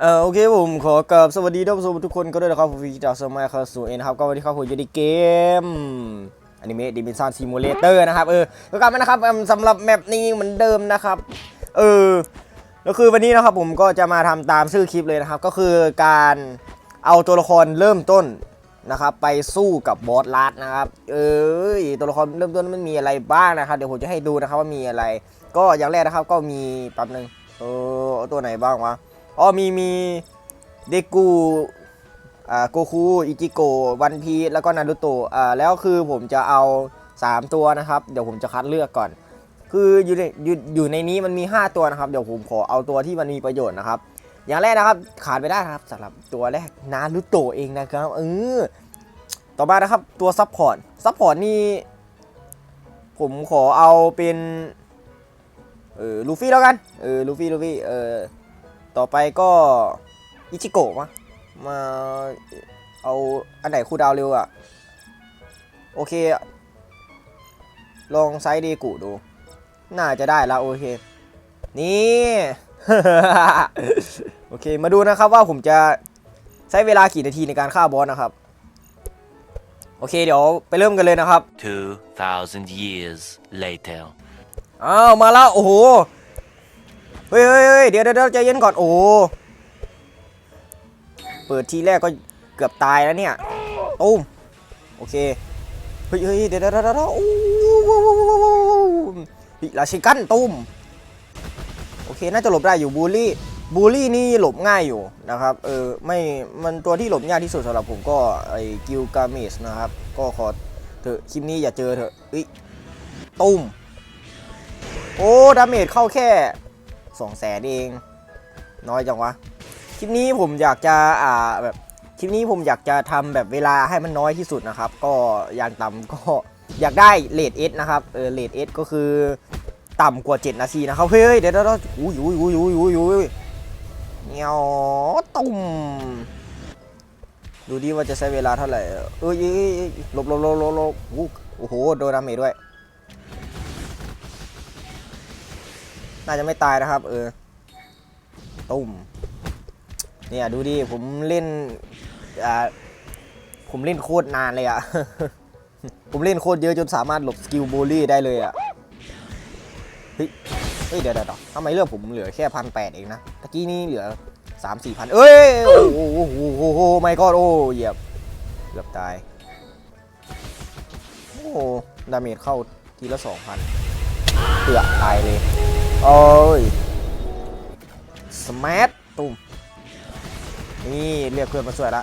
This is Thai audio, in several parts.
เออโอเคผมขอกราบสวัสดีท่านผู้ชมทุกคนก็ด้วยนะครับผมฟิกจากสมัยคาสูเอ็นะครับก็วันนี้ครับผมอยู่ในเกมอนิเมะดิมิชันซิมูเลเตอร์นะครับเออก็กลับมานะครับสำหรับแมปนี้เหมือนเดิมนะครับเออแล้วคือวันนี้นะครับผมก็จะมาทำตามชื่อคลิปเลยนะครับ ก็คือการเอาตัวละครเริ่มต้นนะครับ ไปสู้กับบอสลัดนะครับ เอยตัวละครเริ่มต้นมันมีอะไรบ้างนะครับ เดี๋ยวผมจะให้ดูนะครับว่ามีอะไร ก็อย่างแรกนะครับก็มีแป๊บหนึ่งเออเอาตัวไหนบ้างวะอ๋อมีมีเดกูอ่าโกคูอิจิโกวันพีแล้วก็นารูโตะอ่าแล้วคือผมจะเอา 3 ตัวนะครับ เดี๋ยวผมจะคัดเลือกก่อน คืออยู่ในอยู่อยู่ในนี้มันมี 5 ตัวนะครับ เดี๋ยวผมขอเอาตัวที่มันมีประโยชน์นะครับ อย่างแรกนะครับขาดไปได้นะครับสำหรับตัวแรกนารูโตะเองนะครับเออต่อมานะครับตัวซัพพอร์ตซัพพอร์ตนี่ผมขอเอาเป็น เออลูฟี่แล้วกัน เออลูฟี่ลูฟี่เออต่อไปก็อิชิโกะมะมาเอาอันไหนคูลดาวเร็วอะโอเค ลองไซส์เดกุดู น่าจะได้แล้วโอเค นี่ โอเค มาดูนะครับว่าผมจะใช้เวลากี่นาทีในการฆ่าบอสนะครับ โอเคเดี๋ยวไปเริ่มกันเลยนะครับ 2,000 years later. อ้าวมาแล้วโอ้โหเฮ้ยเฮ้ยเดี๋ยวเดี๋ยวใจเย็นก่อนโอ้โหเปิดทีแรกก็เกือบตายแล้วเนี่ยตุ้มโอเคเฮ้ยเฮ้ยเดี๋ยวเดี๋ยวเดี๋ยวโอ้โหฮิราชิกันตุ้มโอเคน่าจะหลบได้อยู่บูลลี่บูลลี่นี่หลบง่ายอยู่นะครับเออไม่มันตัวที่หลบยากที่สุดสำหรับผมก็ไอ้กิลกาเมสนะครับก็ขอเถอะคลิปนี้อย่าเจอเถอะอ้ยตุ้ม โอ้ดาเมจเข้าแค่สองแสนเอง น้อยจังวะ คลิปนี้ผมอยากจะอ่าแบบคลิปนี้ผมอยากจะทำแบบเวลาให้มันน้อยที่สุดนะครับ ก็อย่างต่ำก็อยากได้เลทเอสนะครับเออเลทเอสก็คือต่ำกว่า 7 นาทีนะครับ เฮ้ยเดี๋ยวเดี๋ยวเดี๋ยวอุ้ยอุ้ยอุ้ยอุ้ยอุ้ยอุ้ยเงี้ยวตุ่มดูดิว่าจะใช้เวลาเท่าไหร่เอ้ยเอ้ยเอ้ยเอ้ยหลบหลบหลบหลบหลบโอ้โห โดนดาเมจด้วย น่าจะไม่ตายนะครับ เออตุ่มเนี่ยดูดิผมเล่นอ่าผมเล่นโคตรนานเลยอะผมเล่นโคตรเยอะจนสามารถหลบสกิลบูลลี่ได้เลยอะเฮ้ยเฮ้ยเดี๋ยวเดี๋ยวทำไมเลือกผมเหลือแค่พันแปดเองนะตะกี้นี่เหลือสามสี่พันเอ้ยโอ้โหโอ้โหโอ้โหไม่ก็โอ้เหยียบเกือบตายโอ้โหดาเมจเข้าทีละสองพันเกือบตายเลย โอ้ยสมาร์ทตุ้มนี่เรียกเพื่อนมาช่วยละ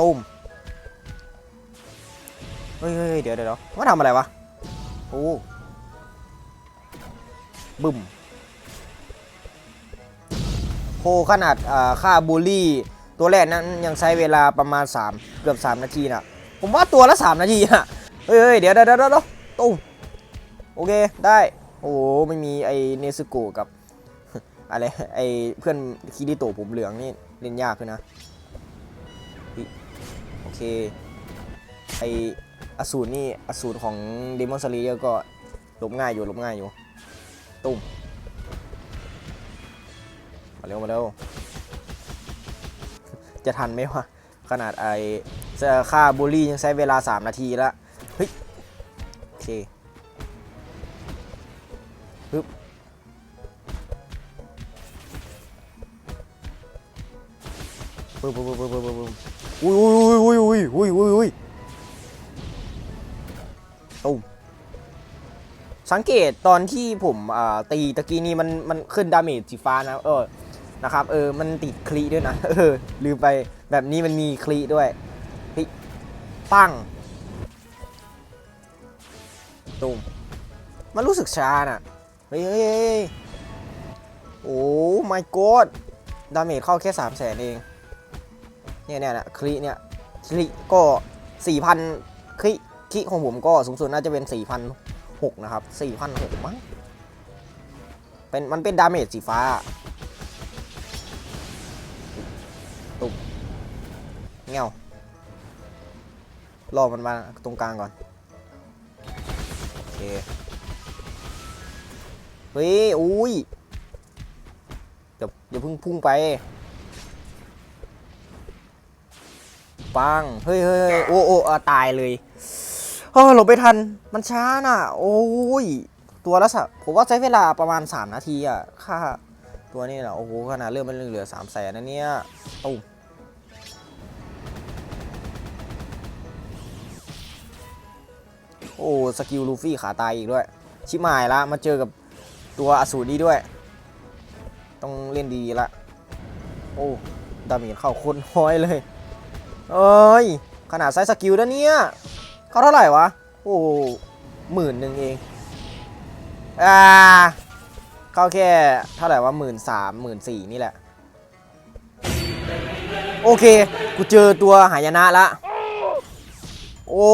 ตุ้มเฮ้ยเฮ้ยเดี๋ยวเดี๋ยวว่าทำอะไรวะโอ้บึ้มโคขนาดค่าบูลลี่ตัวแรกนั้นยังใช้เวลาประมาณ 3 เกือบ 3 นาทีนะผมว่าตัวละ 3 นาทีอะเฮ้ยเฮ้ยเดี๋ยวเดี๋ยวเดี๋ยวเดี๋ยวตุ้มโอเคได้ โอ้โหไม่มีไอเนซึโกะกับ อะไรไอเพื่อนคิริโตะผมเหลืองนี่เล่นยากเลยนะ โอเค ไออสูรนี่อสูรของเดมอนซารีก็หลบง่ายอยู่หลบง่ายอยู่ ตุ้มมาเร็วมาเร็วจะทันไหมวะขนาดไอจะฆ่าบูลลี่ยังใช้เวลา 3 นาทีล้วเฮ้ยโอเค ปึ๊บปึ๊บปึ๊บปึ๊บปึ๊บปึ๊บอุ้ยอุ้ยอุ้ยอุ้ยอุ้ยอุ้ยอุ้ยตุ้มสังเกตตอนที่ผมอ่าตีตะกี้นี้มันมันขึ้นดาเมจสีฟ้านะเออนะครับเออมันติดคลีด้วยนะเออลืมไปแบบนี้มันมีคลีด้วยเฮ้ยปังตุ้มมันรู้สึกช้าน่ะเฮ้ยโอ้ my god ดาเมจเข้าแค่3 0 0แสนเอง เนี่ยเนี่ยนะคลิเนี่ยคลิก็4,000คลิคลิของผมก็สูงสุดน่าจะเป็น4,006นะครับ4,006มั้งเป็นมันเป็นดาเมจสีฟ้าตุบเงี้ยวรอมันมาตรงกลางก่อน โอเค เฮ้ย อุ้ยเดี๋ยวเดี๋ยวเพิ่งพุ่งไป ปังเฮ้ยเฮ้ยเฮ้ยโอ้โอ้อะตายเลยเออหลบไปทัน มันช้าน่ะ โอ้ย ตัวละสะผมว่าใช้เวลาประมาณ 3 นาทีอะ ค่า ตัวนี้นะโอ้โห ขนาดเรื่องมันเหลือ3ามแสนนะเนี่ยตุ้มโอ้ สกิลลูฟี่ขาตายอีกด้วย ชิบหายละ มาเจอกับตัวอสูรนี้ด้วย ต้องเล่นดีๆละ โอ้ ดาเมจเข้าโคนน้อยเลย เอ้ย ขนาดไซส์สกิลนะเนี่ยเขาเท่าไหร่วะ โอ้หมื่นหนึ่งเอง อ่า เขาแค่เท่าไหร่วะหมื่นสามหมื่นสี่นี่แหละ โอเค กูเจอตัวหายนะละ โอ้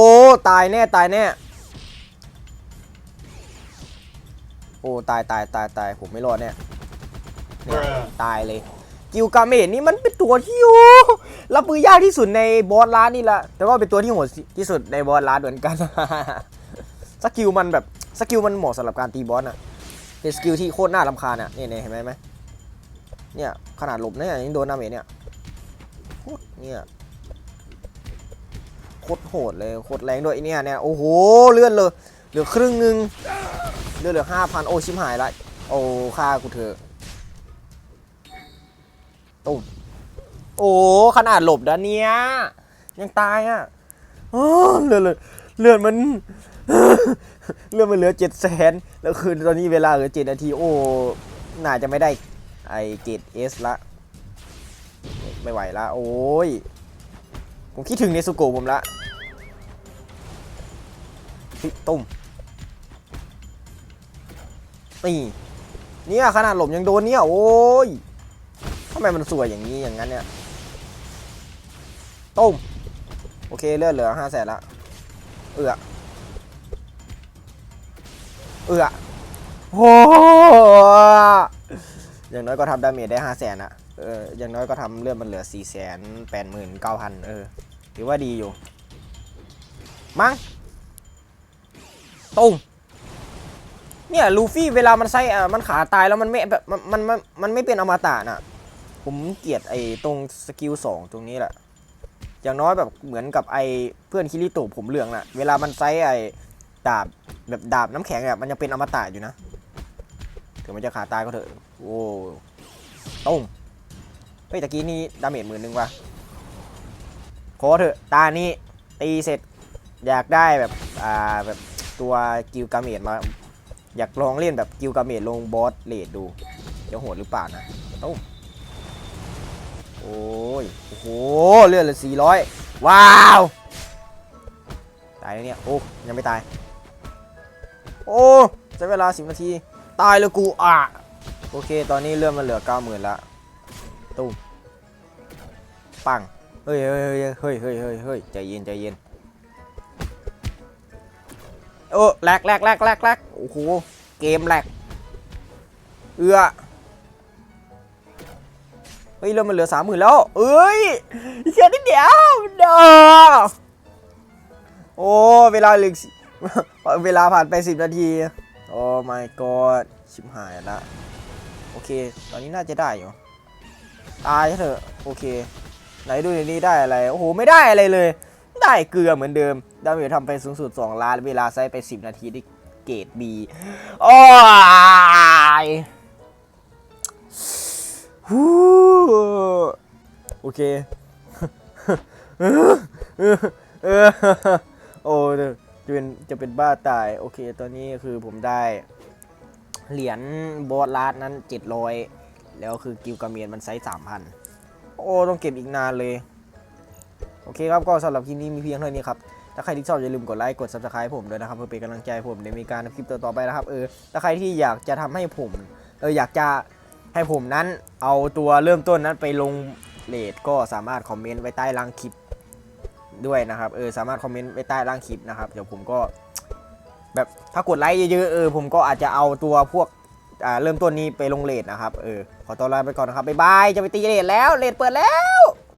ตายแน่ ตายแน่ โอ้ ตายตายตายตายผมไม่รอดเนี่ยเนี่ยตายเลย กิลกาเมจนี่มันเป็นตัวที่โอ้รับมือยากที่สุดในบอสร้านนี่แหละแต่ว่าเป็นตัวที่โหดที่สุดในบอสร้านเหมือนกัน สกิลมันแบบสกิลมันเหมาะสำหรับการตีบอสอะเป็นสกิลที่โคตรน่ารำคาญอะเนี่ยเนี่ยเห็นไหมไหมเนี่ยขนาดหลบเนี่ยยังโดนดาเมจเนี่ยโคตรเนี่ยโคตรโหดเลยโคตรแรงด้วยเนี่ยเนี่ยโอ้โหเลื่อนเลยเหลือครึ่งหนึงเลือเหลือห้าพันโอ้ชิมหายละโอ้ฆ่ากูเถอะ ตุ้มโอ้ขนาดหลบด้านเนี้ยยังตายอะเลือดเลยเลือดมัน เลือดมันเหลือเจ็ดแสนแล้วคืนตอนนี้เวลาเหลือเจ็ดนาทีโอ้น่าจะไม่ได้ไอเกตเอสละไม่ไหวละ โอ้ย ผมคิดถึงเนซุโกะผมละเฮ้ยตุ้มนี่เนี่ยขนาดหลบยังโดนเนี่ย โอ้ยำไมมันสวยอย่างนี้อย่างนั้นเนี่ยตุ้มโอเคเลือดเหลือห้าแสนละเอือเอือโอ้อย่างน้อยก็ทำดาเมจได้ห้าแสนอะเอออย่างน้อยก็ทำเลือดมันเหลือสี่แสนแปดหมื่นเก้าพันเออถือว่าดีอยู่ มั้งตุ้มเนี่ยลูฟี่เวลามันใส่อะมันขาตายแล้วมันไม่แบบมันมันมันมันไม่เป็นอมตะน่ะ ผมเกลียดไอ้ตรงสกิลสองตรงนี้แหละ อย่างน้อยแบบเหมือนกับไอ้เพื่อนคิริโตะผมเหลืองน่ะ เวลามันไซไอ้ดาบแบบดาบน้ำแข็งอะมันยังเป็นอมตะอยู่นะ ถึงมันจะขาตายก็เถอะ โอ้ตุ้มเฮ้ยตะกี้นี่ดาเมจหมื่นหนึ่งว่ะขอเถอะตานี้ตีเสร็จอยากได้แบบอ่าแบบตัวกิลกาเมจมา อยากลองเล่นแบบกิลกาเมจลงบอสเลดดูจะโหดหรือเปล่านะตุ้ม โอ้ย โอ้โห เลือดเหลือสี่ร้อยว้าว ตายแล้วเนี่ย โอ้ยังไม่ตาย โอ้ใช้เวลาสิบนาที ตายแล้วกูอะ โอเค ตอนนี้เลือดมันเหลือเก้าหมื่นละตุ้มปัง เฮ้ยเฮ้ยเฮ้ยเฮ้ยเฮ้ยเฮ้ยใจเย็นใจเย็น โอ้แลกแลกแลกแลกแลกโอ้โห เกมแลกเอือ เฮ้ยเริ่มมันเหลือสามหมื่นแล้วเอ้ยอีกแค่นิดเดียวเด้อโอ้เวลาเหลือเวลาผ่านไปสิบนาที โอ้ my god ชิบหายละโอเค ตอนนี้น่าจะได้อยู่ ตายเถอะ โอเค ไหนดูในนี้ได้อะไร โอ้โห ไม่ได้อะไรเลย ได้เกลือเหมือนเดิม ดาเมจทำไปสูงสุด 2 ล้าน เวลาใช้ไป 10 นาทีได้เกรด B โอ้ย ฮู้โอเคเออเออเออโอ้เจะเป็นจะเป็นบ้าตาย โอเค ตอนนี้คือผมได้ เหรียญบอสลาดนั้น700แล้วคือกิลกาเมียนมันไซส์3,000โอ้ต้องเก็บอีกนานเลย โอเคครับ ก็สำหรับคลิปนี้มีเพียงเท่านี้ครับถ้าใครที่ชอบอย่าลืมกดไลค์กด subscribe ผมด้วยนะครับเพื่อเป็นกำลังใจผมในมีการทำคลิปต่อๆไปนะครับเออถ้าใครที่อยากจะทำให้ผมเอออยากจะ ให้ผมนั้นเอาตัวเริ่มต้นนั้นไปลงเลทก็สามารถคอมเมนต์ไว้ใต้ล่างคลิปด้วยนะครับเออสามารถคอมเมนต์ไว้ใต้ล่างคลิปนะครับเดี๋ยวผมก็ แบบถ้ากดไลค์เยอะๆเออผมก็อาจจะเอาตัวพวกอ่าเริ่มต้นนี้ไปลงเลทนะครับเออขอตัวลาไปก่อนนะครับบ๊ายบายจะไปตีเลทแล้วเลทเปิดแล้ว